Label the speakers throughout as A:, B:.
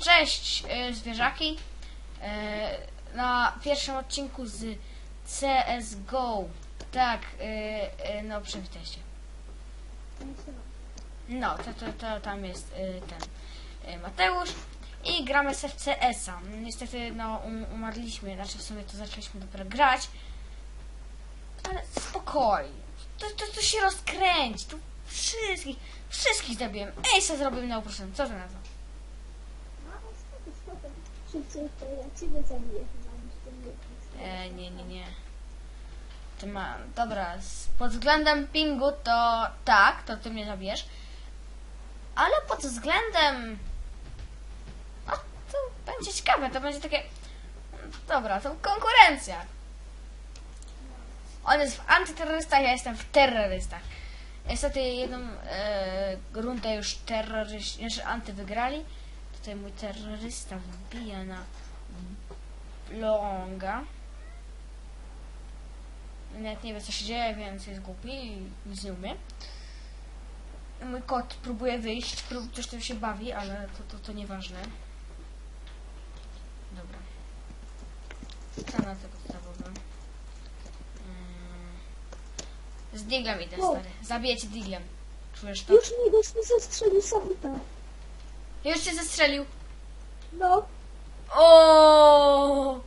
A: Cześć y, zwierzaki. Y, na pierwszym odcinku z CSGO. Tak, y, no przywitaj się. No, to, to, to tam jest ten Mateusz. I gramy sobie w CS-a. Niestety, no, um, umarliśmy, znaczy w sumie to zaczęliśmy dopiero grać. Ale spokojnie. To, to, to się rozkręci. Tu wszystkich, wszystkich zabiłem. Ej, co zrobiłem na uproszczeniu. Co ty na to?
B: To ja ciebie zabiję.
A: E, nie, nie, nie. Ty ma... Dobra, pod względem pingu to tak, to ty mnie zabijesz. Ale pod względem... No, to będzie ciekawe, to będzie takie... Dobra, to konkurencja. On jest w antyterrorystach, ja jestem w terrorystach. Niestety jedną e, rundę już terroryści, znaczy anty wygrali. Tutaj mój terrorysta wbija na longa. Nawet nie wie co się dzieje, więc jest głupi i nic nie umie. Mój kot próbuje wyjść, prób, coś tam się bawi, ale to, to, to nieważne. Dobra. Co na to podstawowe? Mm. Z diglem idę,
B: Wow.
A: stary. Zabiję cię diglem. Czujesz to?
B: Już mi gość mi zastrzelił sabuta.
A: Już cię zestrzelił.
B: No.
A: O!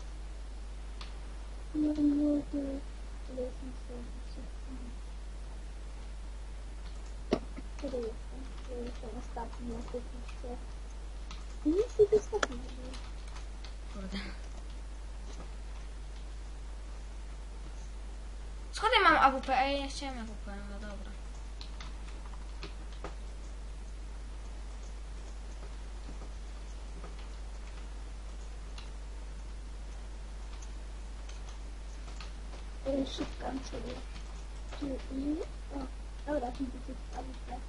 B: Nic, nie wyskakuje.
A: Kurde. Skąd ja mam AWP? Ej, ja chciałem AWP, no dobra.
B: Y, Szukam sobie. Czy... y, O, dobra, tu widzę sabutę.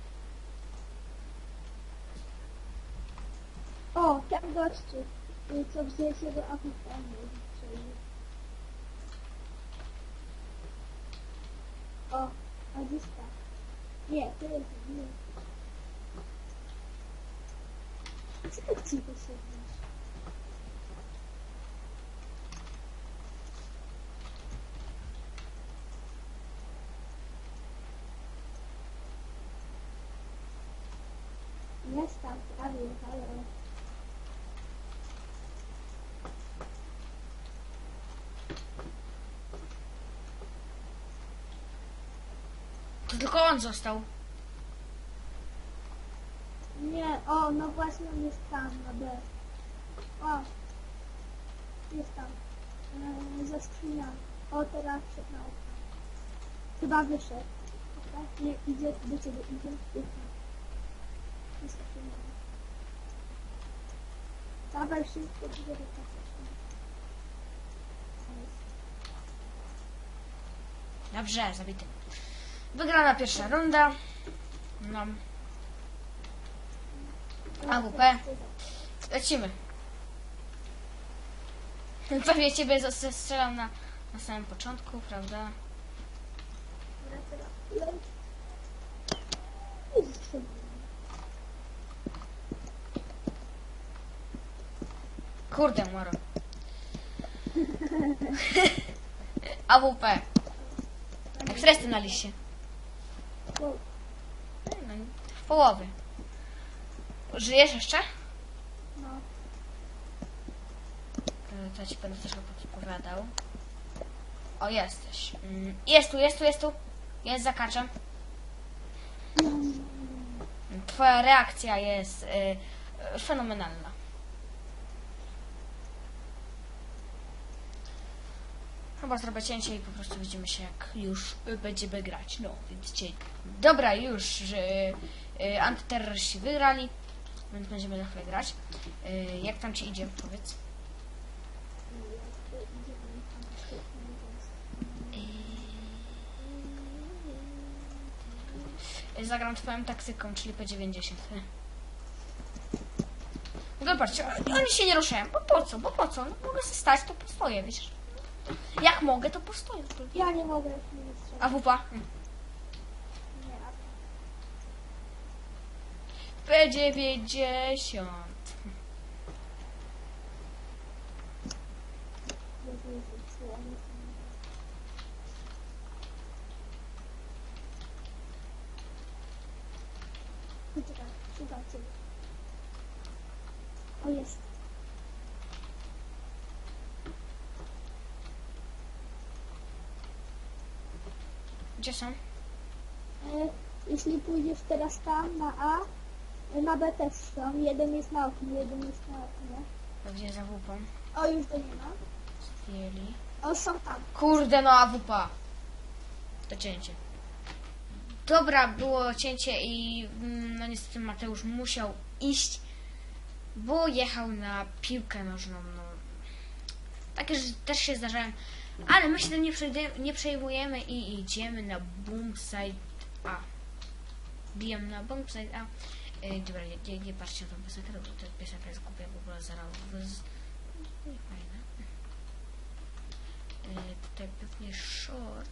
B: O, ten gościu, y, co się AWP, nie strzelił. O, Aziska. Nie, to jest nie. Co tak cicho? Jest
A: To tylko on został.
B: Nie, o, no właśnie on jest tam, na B. O, jest tam. E, za skrzynią. O, teraz przed nauką. Chyba wyszedł. Dobra, Nie, idzie, do ciebie idzie. Jest tam. Jest skrzynią. Dawaj szybko, idzie do kasy.
A: Dobrze, zabity. Wygrana pierwsza runda. No. AWP. Lecimy. Pewnie ciebie zas- strzelam na, na samym początku, prawda? Kurde, moro. AWP. Jak stresy na liście. No, w połowie. Żyjesz jeszcze?
B: No,
A: To ja ci będę troszkę podpowiadał. O, jesteś. Mm, Jest tu, jest tu, jest tu. Jest za kaczem. Twoja reakcja jest y, fenomenalna. Chyba zrobię cięcie i po prostu widzimy się jak już y, będziemy grać. No, więc. Dobra, już, że y, antyterroryści wygrali, więc będziemy za chwilę grać. Y, jak tam ci idzie, powiedz? Y, Zagram twoją taktyką, czyli P90. Zobaczcie, oni się nie ruszają. Bo po co? Bo po co? No, mogę sobie stać, to postoję, wiesz. Jak mogę, to postoję.
B: Ja nie mogę.
A: A wupa?
B: Hmm.
A: P90. Gdzie są?
B: E, jeśli pójdziesz teraz tam na A, e, na B też są. Jeden jest na oknie, jeden jest na oknie.
A: To Gdzie za wupą?
B: O, już go nie ma.
A: Zdjęli.
B: O, są tam.
A: Kurde, no AWP. To cięcie. Dobra, było cięcie i mm, no niestety Mateusz musiał iść, bo jechał na piłkę nożną. No. Takie rzeczy też się zdarzają, ale my się tym nie, nie przejmujemy i idziemy na boomsite A. Bijemy na boomsite A. Yy, dobra, nie, nie, patrzcie na tą piosenkę, bo ta piosenka jest głupia, w ogóle zaraz z... nie fajna. Yy, tutaj pewnie short.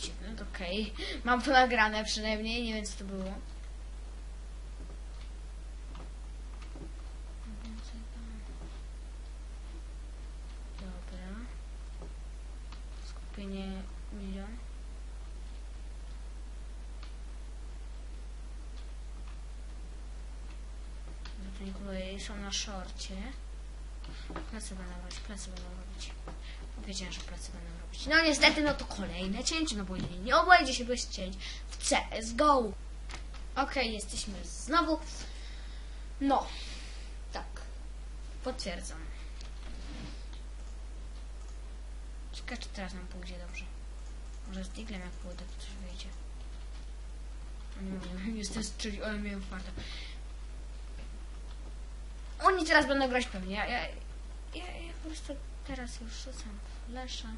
A: Dziwne, okej. Mam to nagrane przynajmniej, nie wiem co to było. Dobra. Skupienie milion. Kolei są na szorcie. Plecy będą robić, plecy będą robić. Wiedziałem, że plecy będą robić. No niestety, no to kolejne cięcie, no bo nie, nie obejdzie się bez cięć w CSGO. Okej, jesteśmy znowu. No, tak. Potwierdzam. Ciekawe, czy teraz nam pójdzie dobrze. Może z Diglem jak pójdę, to coś wyjdzie. Nie wiem, jestem strzeli, ale miałem farta. Oni teraz będą grać pewnie. Ja, ja, ja, ja po prostu teraz już rzucam flesza.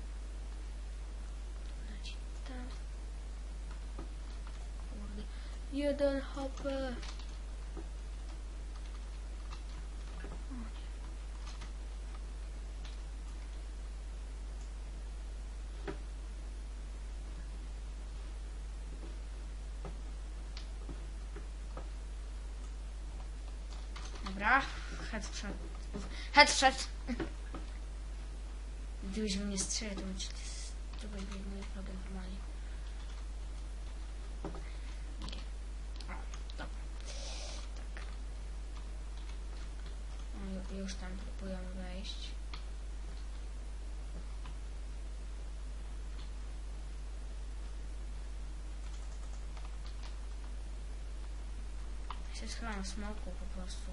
A: Jeden HP. Dobra, headshot. Headshot! Gdybyś mnie strzelił, to ci to był mój problem normalnie. Tak. No, ju- już tam próbują wejść. Się schowam w smoku po prostu.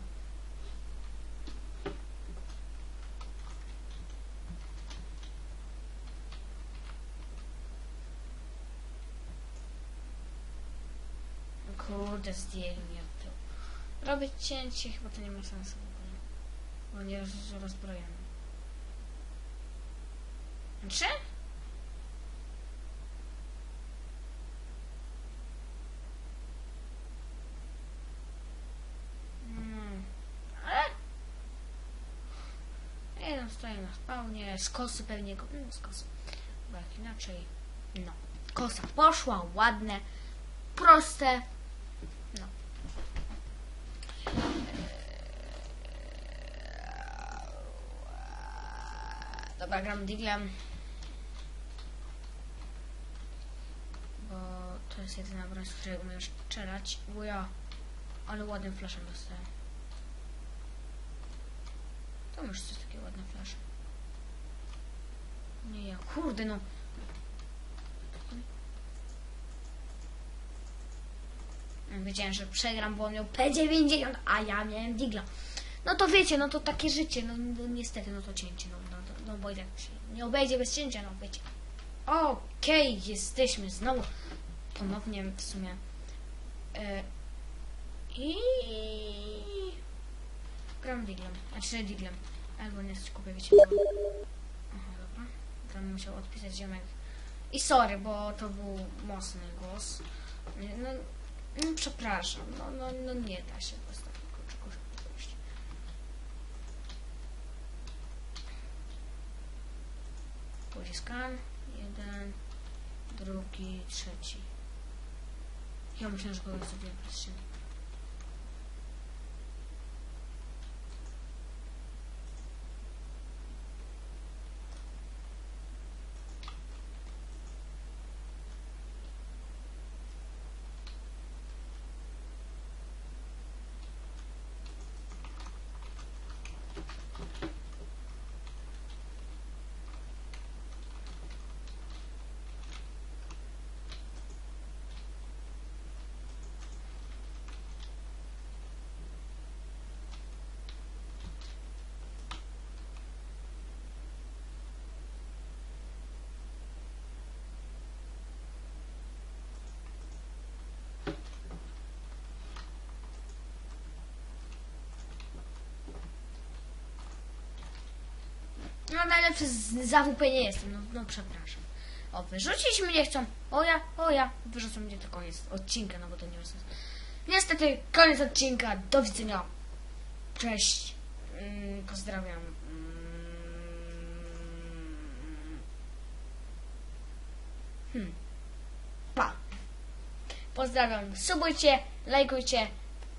A: Kurde, zdjęli mnie od. Robię cięcie, chyba to nie ma sensu w ogóle. Bo nie jest rozbrojony. Czy? Mm, ale... Jeden stoi na spawnie, z kosy pewnie go... No, z kosy. Bo jak inaczej... No. Kosa poszła, ładne, proste. No. Dobra, gram Diglem. Bo to jest jedyna broń, z której umiem strzelać. Bo ja... Ale ładnym flashem dostałem. To już coś takie ładne flasze. Nie ja. Kurde no. Wiedziałem, że przegram, bo on miał P90, a ja miałem Digla. No to wiecie, no to takie życie, no, no niestety, no to cięcie, no, no, no, no bo tak się nie obejdzie bez cięcia, no wiecie. Okej, jesteśmy znowu ponownie w sumie. E, I gram Diglem, znaczy Diglem, albo nie kupię, wiecie. Aha, dobra. Tam musiał odpisać ziomek. I sorry, bo to był mocny głos. No, no przepraszam, no, no, no nie da się bez takiego skan. Jeden, drugi, trzeci. Ja myślę, że kogoś zrobiłem przez no najlepszy z nie jestem, no, no przepraszam. O, wyrzucić mnie chcą. O ja, o ja, wyrzucą mnie to koniec odcinka, no bo to nie ma sensu. Niestety, koniec odcinka, do widzenia. Cześć, Mm, pozdrawiam. Mm. Hmm. Pa. Pozdrawiam, subujcie, lajkujcie.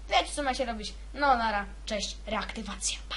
A: Wiecie co macie robić. No nara, cześć, reaktywacja. Pa.